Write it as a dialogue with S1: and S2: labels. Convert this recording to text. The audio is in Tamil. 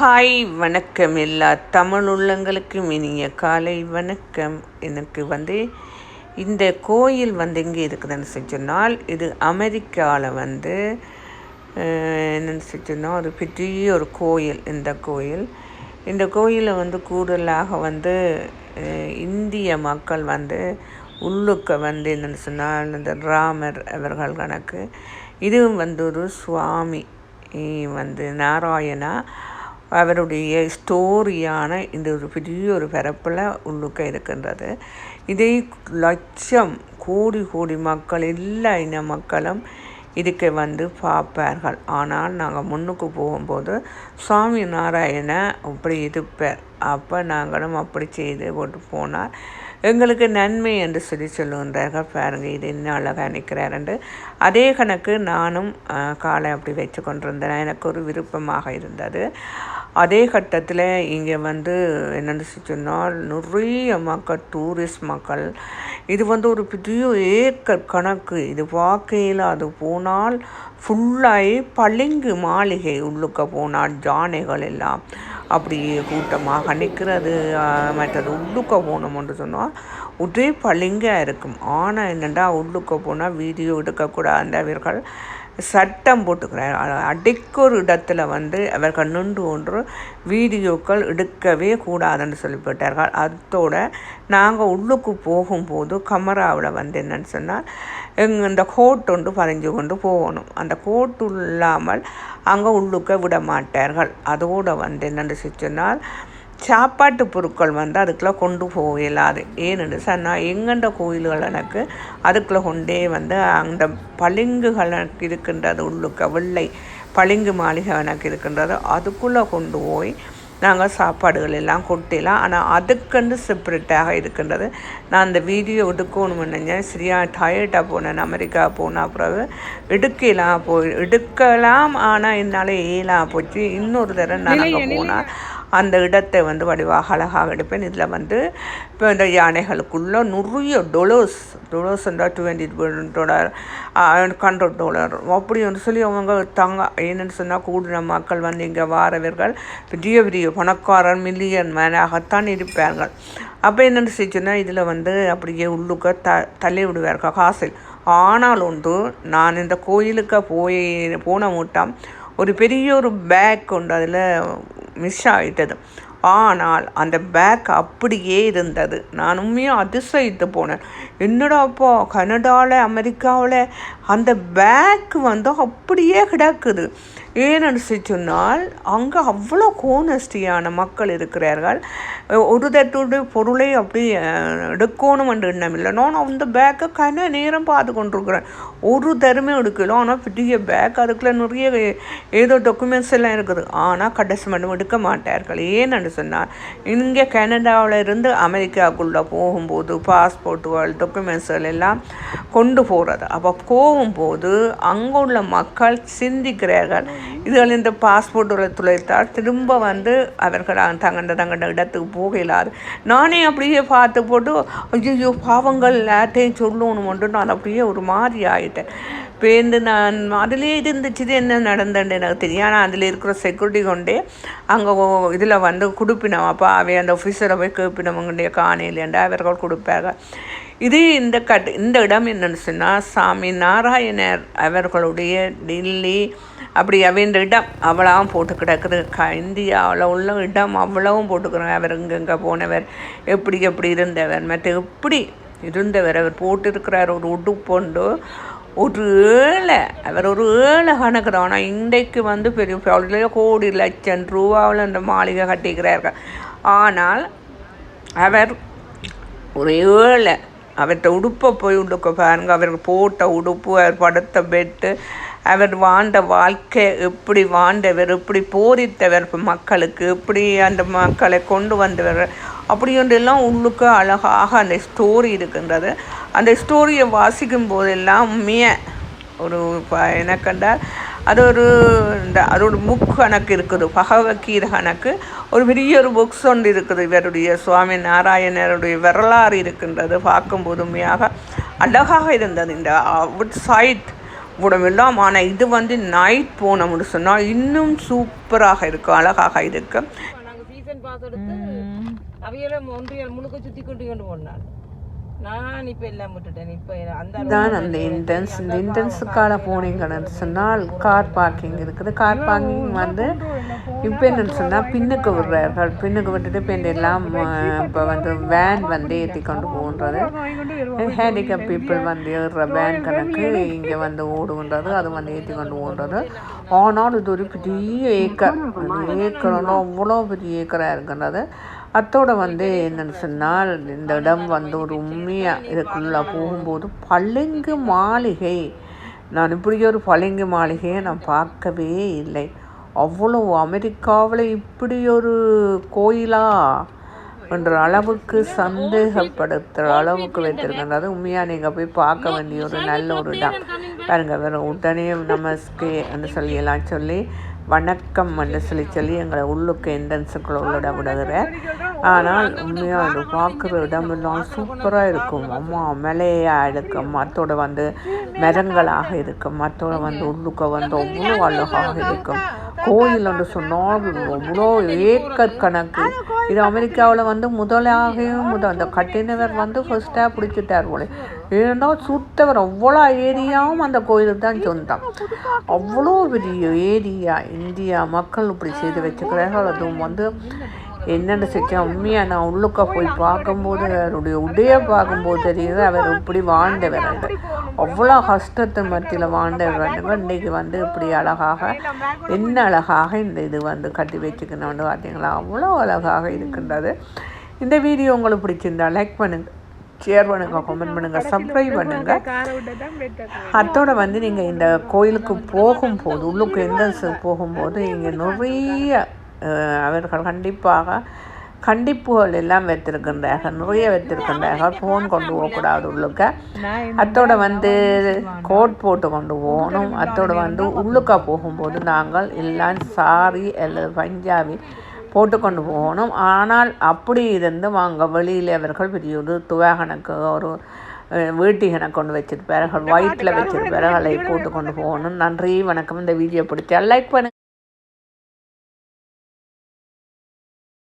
S1: ஹாய் வணக்கம் எல்லா தமிழ் உள்ளங்களுக்கும் இனிய காலை வணக்கம். எனக்கு வந்து இந்த கோயில் வந்து எங்கே இருக்குதுன்னு சொன்னால் இது அமெரிக்காவில் வந்து என்னென்னு சொன்னால் ஒரு பெரிய ஒரு கோயில் இந்த கோயில். இந்த கோயிலை வந்து கூடுதலாக வந்து இந்திய மக்கள் வந்து உள்ளுக்க வந்து என்னென்னு சொன்னால் இந்த ராமர் அவர்கள் கணக்கு. இதுவும் வந்து ஒரு சுவாமி வந்து நாராயணா அவருடைய ஸ்டோரியான இந்த ஒரு பெரிய ஒரு பரப்பில் உள்ளுக்க இருக்கின்றது. இதை லட்சம் கோடி கோடி மக்கள் எல்லா இன மக்களும் இதுக்கு வந்து பார்ப்பார்கள். ஆனால் நாங்கள் முன்னுக்கு போகும்போது சுவாமி நாராயண அப்படி இருப்பார். அப்போ நாங்களும் அப்படி செய்து கொண்டு போனால் எங்களுக்கு நன்மை என்று சொல்லி சொல்லுகின்றார்கள். பாருங்கள் இது என்ன அழகாக நிற்கிறார் என்று. அதே கணக்கு நானும் காலை அப்படி வச்சு கொண்டிருந்தேன். எனக்கு ஒரு விருப்பமாக இருந்தது. அதே கட்டத்தில் இங்கே வந்து என்னென்னு சொன்னால் நிறைய மக்கள் டூரிஸ்ட் மக்கள் இது வந்து ஒரு பெரிய ஏக்கர் கணக்கு. இது வாழ்க்கையில் அது போனால் ஃபுல்லாகி பளிங்கு மாளிகை உள்ளுக்க போனால் ஜானைகள் எல்லாம் அப்படியே கூட்டமாக நிற்கிறது மற்றது உள்ளுக்க போனோம்னு சொன்னால் ஒரே பளிங்காக இருக்கும். ஆனால் என்னென்னா உள்ளுக்க போனால் வீடியோ எடுக்கக்கூடாது அவர்கள் சட்டம் போட்டுக்கிறார். அடிக்கொரு இடத்துல வந்து அவர்கள் நின்று ஒன்று வீடியோக்கள் எடுக்கவே கூடாதுன்னு சொல்லிவிட்டார்கள். அதோட நாங்கள் உள்ளுக்கு போகும்போது கமராவில் வந்து என்னன்னு சொன்னால் எங் இந்த கோட் ஒன்று பதிஞ்சு கொண்டு போகணும். அந்த கோட் இல்லாமல் அங்கே உள்ளுக்க விட மாட்டார்கள். அதோடு வந்து என்னென்னு சொன்னால் சாப்பாட்டு பொருட்கள் வந்து அதுக்குள்ளே கொண்டு போக இயலாது ஏன்னு சொன்னால் எங்கண்ட கோயில்கள் எனக்கு அதுக்குள்ளே கொண்டே வந்து அந்த பளிங்குகள் எனக்கு இருக்கின்றது உள்ளுக்க வெள்ளை பளிங்கு மாளிகை எனக்கு இருக்கின்றது அதுக்குள்ளே கொண்டு போய் நாங்கள் சாப்பாடுகள் எல்லாம் கொட்டிலாம் ஆனால் அதுக்கென்று செப்பரேட்டாக இருக்கின்றது. நான் அந்த வீடியோ எடுக்கணும்னு நினைச்சேன் சரியா டயர்டாக போனேன் அமெரிக்கா போன பிறகு. எடுக்கலாம் போய் எடுக்கலாம் ஆனால் என்னால் ஏலாம் போச்சு. இன்னொரு தடவை நான் போனால் அந்த இடத்தை வந்து வடிவாக அழகாக எடுப்பேன். இதில் வந்து இப்போ இந்த யானைகளுக்குள்ளே நிறைய டொலர்ஸ் டொலர்ஸ் இருந்தால் டுவெண்ட்டி டாலர் ஹண்ட்ரட் டாலர் அப்படி ஒன்று சொல்லி அவங்க தங்க என்னென்னு சொன்னால் கூடின மக்கள் வந்து இங்கே வாரவர்கள் பெரிய பெரிய பணக்காரர் மில்லியன் மேனாகத்தான் இருப்பார்கள். அப்போ என்னென்னு செஞ்சுன்னா இதில் வந்து அப்படியே உள்ளுக்க த தள்ளி விடுவார்கள் காசில். ஆனால் ஒன்று நான் இந்த கோயிலுக்கு போய் போன மூட்டம் ஒரு பெரிய ஒரு பேக் கொண்டு அதில் மிஸ் ஆகிட்டது ஆனால் அந்த பேக் அப்படியே இருந்தது. நான் உண்மையாக அதிசயித்து போனேன். என்னடா அப்போ கனடாவில் அமெரிக்காவில் அந்த பேக் வந்து அப்படியே கிடக்குது. ஏன்னு சொன்னால் அங்கே அவ்வளோ கோனஸ்டியான மக்கள் இருக்கிறார்கள். ஒரு தட்டுடைய பொருளை அப்படி எடுக்கணும் என்று எண்ணம் இல்லை. நான் அந்த பேக்கை கன நேரம் பார்த்து கொண்டிருக்கிறேன். ஒரு தருமே எடுக்கலாம் ஆனால் பெரிய பேக் அதுக்குள்ளே நிறைய ஏதோ டாக்குமெண்ட்ஸ் எல்லாம் இருக்குது. ஆனால் கடைசி மட்டும் எடுக்க மாட்டார்கள். ஏன்னு சொன்னால் இங்கே கனடாவில் இருந்து அமெரிக்காவுக்குள்ளே போகும்போது பாஸ்போர்ட்டுகள் டாக்குமெண்ட்ஸ்கள் எல்லாம் கொண்டு போகிறது அப்போ போகும்போது அங்கே உள்ள மக்கள் சிந்திக்கிறார்கள். இதுகள் இந்த பாஸ்போர்ட்டு துளைத்தால் திரும்ப வந்து அவர்கள் தங்கண்ட தங்கண்ட இடத்துக்கு போக இயலாது நானே அப்படியே பார்த்து போட்டு ஐயோ பாவங்கள் எல்லாத்தையும் சொல்லணும்னு நான் அப்படியே ஒரு மாதிரி ஆயிட்டேன். பேருந்து நான் அதிலே இருந்துச்சு இது என்ன நடந்தேன்னு எனக்கு தெரியும். ஆனால் அதில் இருக்கிற செக்யூரிட்டி கொண்டே அங்கே இதில் வந்து கொடுப்பினோம். அப்போ அவை அந்த ஆஃபீஸரை போய் கேட்பினவங்களுடைய காணையிலேண்டா அவர்கள் கொடுப்பாங்க இது இந்த கட் இந்த இடம் என்னன்னு சொன்னால் சாமி நாராயணர் அவர்களுடைய டெல்லி அப்படி அவன் இடம் அவ்வளவும் போட்டு கிடக்குது. க இந்தியாவில் உள்ள இடம் அவ்வளவும் போட்டுக்கிறாங்க அவர் இங்கெங்கே போனவர் எப்படி எப்படி இருந்தவர் மற்ற எப்படி இருந்தவர். அவர் போட்டிருக்கிறார் ஒரு உடுப்புண்டு. ஒரு ஏழை அவர் ஒரு ஏழை கணக்குறோம் ஆனால் இன்றைக்கு வந்து பெரிய கோடி லட்சம் ரூபாவில் அந்த மாளிகை கட்டிக்கிறார்கள். ஆனால் அவர் ஒரு ஏழை அவர்கிட்ட உடுப்பை போய் உடுக்க பாருங்க. அவர் போட்ட உடுப்பு அவர் படுத்த பெட்டு அவர் வாழ்ந்த வாழ்க்கை எப்படி வாழ்ந்தவர் எப்படி போரித்தவர் மக்களுக்கு எப்படி அந்த மக்களை கொண்டு வந்தவர் அப்படி ஒன்றெல்லாம் உள்ளுக்கு அழகாக அந்த ஸ்டோரி இருக்கின்றது. அந்த ஸ்டோரியை வாசிக்கும் போதெல்லாம் உண்மையை ஒரு ப- என்ன கண்டால் அது ஒரு இந்த அதோட புக் கணக்கு இருக்குது பகவத்கீதை கணக்கு. ஒரு பெரிய ஒரு புக்ஸ் ஒன்று இருக்குது இவருடைய சுவாமி நாராயணருடைய வரலாறு இருக்கின்றது பார்க்கும்போது உண்மையாக அழகாக இருந்தது. இந்த அவுட் சைட் உடம்பெல்லாம் ஆனால் இது வந்து நைட் போனோம்னு சொன்னால் இன்னும் சூப்பராக இருக்கும் அழகாக இருக்கும்
S2: நாங்க சீசன் பாஸ் எடுத்து அவையில ஒன்றியல் முழுக்க சுத்தி கொண்டு கொண்டு போனான் நான் இப்ப எல்லாம் விட்டுட்டேன். இப்ப அந்த
S1: தான் அந்த இந்த இன்டென்ஸுக்கால போனீங்கன்னு சொன்னால் கார் பார்க்கிங் இருக்குது. கார் பார்க்கிங் வந்து இப்போ என்னன்னு சொன்னால் பின்னுக்கு விடுறார்கள் பின்னுக்கு விட்டுட்டு இப்போ எல்லாம் இப்போ வந்து வேன் வந்து ஏற்றி கொண்டு போகின்றது ஹேண்டிகேப் பீப்புள் வந்து ஏறுற வேன் கணக்கு இங்கே வந்து ஓடுகின்றது அது வந்து ஏற்றி கொண்டு போகின்றது ஆனால் இது ஒரு பெரிய ஏக்கர். ஏக்கரெல்லாம் அவ்வளோ பெரிய ஏக்கராக இருக்கின்றது. அத்தோட வந்து என்னென்னு சொன்னால் இந்த இடம் வந்து ஒரு உண்மையாக இதுக்குள்ளே போகும்போது பளிங்கு மாளிகை. நான் இப்படி ஒரு பளிங்கு மாளிகையை நான் பார்க்கவே இல்லை. அவ்வளோ அமெரிக்காவில் இப்படி ஒரு கோயிலா? என்ற அளவுக்கு சந்தேகப்படுத்துகிற அளவுக்கு வைத்திருக்கின்றது உண்மையாக நீங்கள் போய் பார்க்க வேண்டிய ஒரு நல்ல ஒரு இடம். பாருங்கள் வேறு உடனே நமஸ்கே என்று சொல்லியெல்லாம் சொல்லி வணக்கம் என்று சொல்லி சொல்லி எங்களை உள்ளுக்கு என்ட்ரன்ஸுக்குள்ள உள்ளிட விடுகிறேன் ஆனால் உண்மையாக அது பார்க்குற இடமெல்லாம் சூப்பராக இருக்கும். அம்மா மலையாக இருக்கும் மற்றோட வந்து மரங்களாக இருக்கும். மற்றோட வந்து உள்ளுக்க வந்து அவ்வளோ அழகாக இருக்கும். கோயில் என்று சொன்னால் அவ்வளோ ஏக்கர் கணக்கு. இது அமெரிக்காவில் வந்து முதலாகவும் முதல் அந்த கட்டினவர் வந்து ஃபர்ஸ்ட்டாக பிடிச்சிட்டார் போல. ஏன்னா சுத்தவர் அவ்வளோ ஏரியாவும் அந்த கோயிலுக்கு தான் சொந்தம் அவ்வளோ பெரிய ஏரியா. இந்தியா மக்கள் இப்படி செய்து வச்சுக்கிறார்கள் அதுவும் வந்து என்னென்னு செஞ்சா உண்மையாக நான் உள்ளுக்க போய் பார்க்கும்போது அவருடைய உடைய பார்க்கும்போது தெரியுது அவர் இப்படி வாழ்ந்தவர் அவ்வளோ கஷ்டத்தின் மத்தியில் வாழ்ந்தவர் இன்றைக்கி வந்து இப்படி அழகாக என்ன அழகாக இந்த இது வந்து கட்டி வச்சுக்கணும்னு பார்த்தீங்களா? அவ்வளோ அழகாக இருக்கின்றது. இந்த வீடியோ உங்களுக்கு பிடிச்சிருந்தா லைக் பண்ணுங்கள் ஷேர் பண்ணுங்கள் கமெண்ட் பண்ணுங்கள் சப்ஸ்கிரைப் பண்ணுங்கள் அத்தோட வந்து நீங்கள் இந்த கோயிலுக்கு போகும்போது உள்ளுக்கு எந்த போகும்போது இங்கே நிறைய அவர்கள் கண்டிப்பாக கண்டிப்புகள் எல்லாம் வைத்திருக்கின்றார்கள். நிறைய வைத்திருக்கின்றார்கள். ஃபோன் கொண்டு போகக்கூடாது உள்ளுக்க. அத்தோட வந்து கோட் போட்டு கொண்டு போகணும். அத்தோட வந்து உள்ளுக்க போகும்போது நாங்கள் எல்லாம் சாரி அல்லது பஞ்சாபி போட்டுக்கொண்டு போகணும். ஆனால் அப்படி இருந்து வாங்க வெளியில் அவர்கள் பெரிய ஒரு துவாகனுக்கு ஒரு வீட்டிகனை கொண்டு வச்சிருப்பார்கள். ஒயிட்டில் வச்சிருப்பார்கள். அதை போட்டு கொண்டு போகணும். நன்றி வணக்கம். இந்த வீடியோ பிடிச்சா லைக் பண்ணு